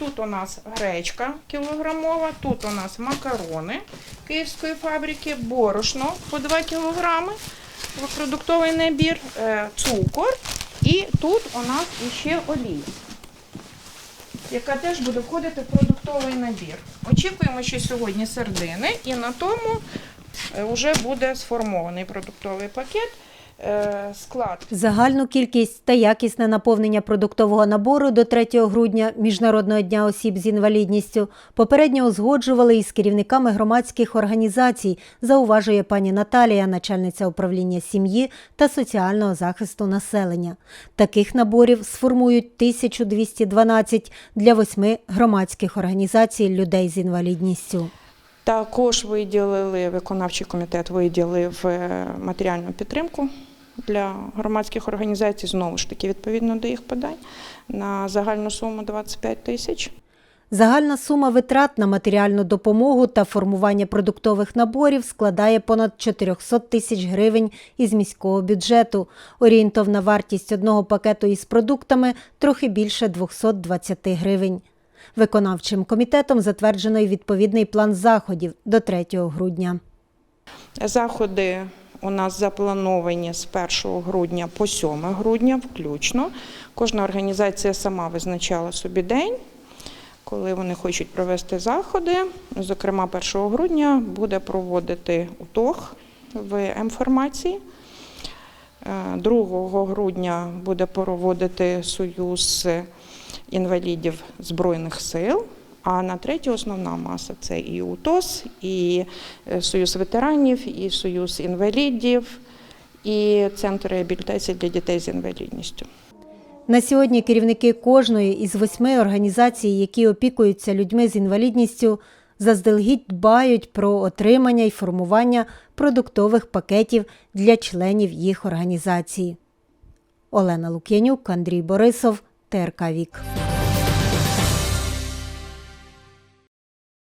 Тут у нас гречка кілограмова, тут у нас макарони київської фабрики, борошно по 2 кілограми, продуктовий набір, е, цукор і тут у нас іще олія, яка теж буде входити в продуктовий набір. Очікуємо, що сьогодні сердини і на тому вже буде сформований продуктовий пакет. Е, Склад Загальну кількість та якісне наповнення продуктового набору до 3 грудня Міжнародного дня осіб з інвалідністю попередньо узгоджували із керівниками громадських організацій, зауважує пані Наталія, начальниця управління сім'ї та соціального захисту населення. Таких наборів сформують 1212 для восьми громадських організацій людей з інвалідністю. Також виділили виконавчий комітет виділив е, матеріальну підтримку для громадських організацій, знову ж таки, відповідно до їх подань, на загальну суму 25 тисяч. Загальна сума витрат на матеріальну допомогу та формування продуктових наборів складає понад 400 тисяч гривень із міського бюджету. Орієнтовна вартість одного пакету із продуктами трохи більше 220 гривень. Виконавчим комітетом затверджено й відповідний план заходів до 3 грудня. Заходи у нас заплановані з 1 грудня по 7 грудня включно. Кожна організація сама визначала собі день, коли вони хочуть провести заходи. Зокрема, 1 грудня буде проводити УТОГ в М-формації. Е, 2 грудня буде проводити Союз інвалідів Збройних сил. А на третю основна маса це і УТОС, і е, Союз ветеранів, і Союз інвалідів, і Центр реабілітації для дітей з інвалідністю. На сьогодні керівники кожної із восьми організацій, які опікуються людьми з інвалідністю, заздалегідь дбають про отримання і формування продуктових пакетів для членів їх організації. Олена Лук'янюк, Андрій Борисов, ТРК Вік.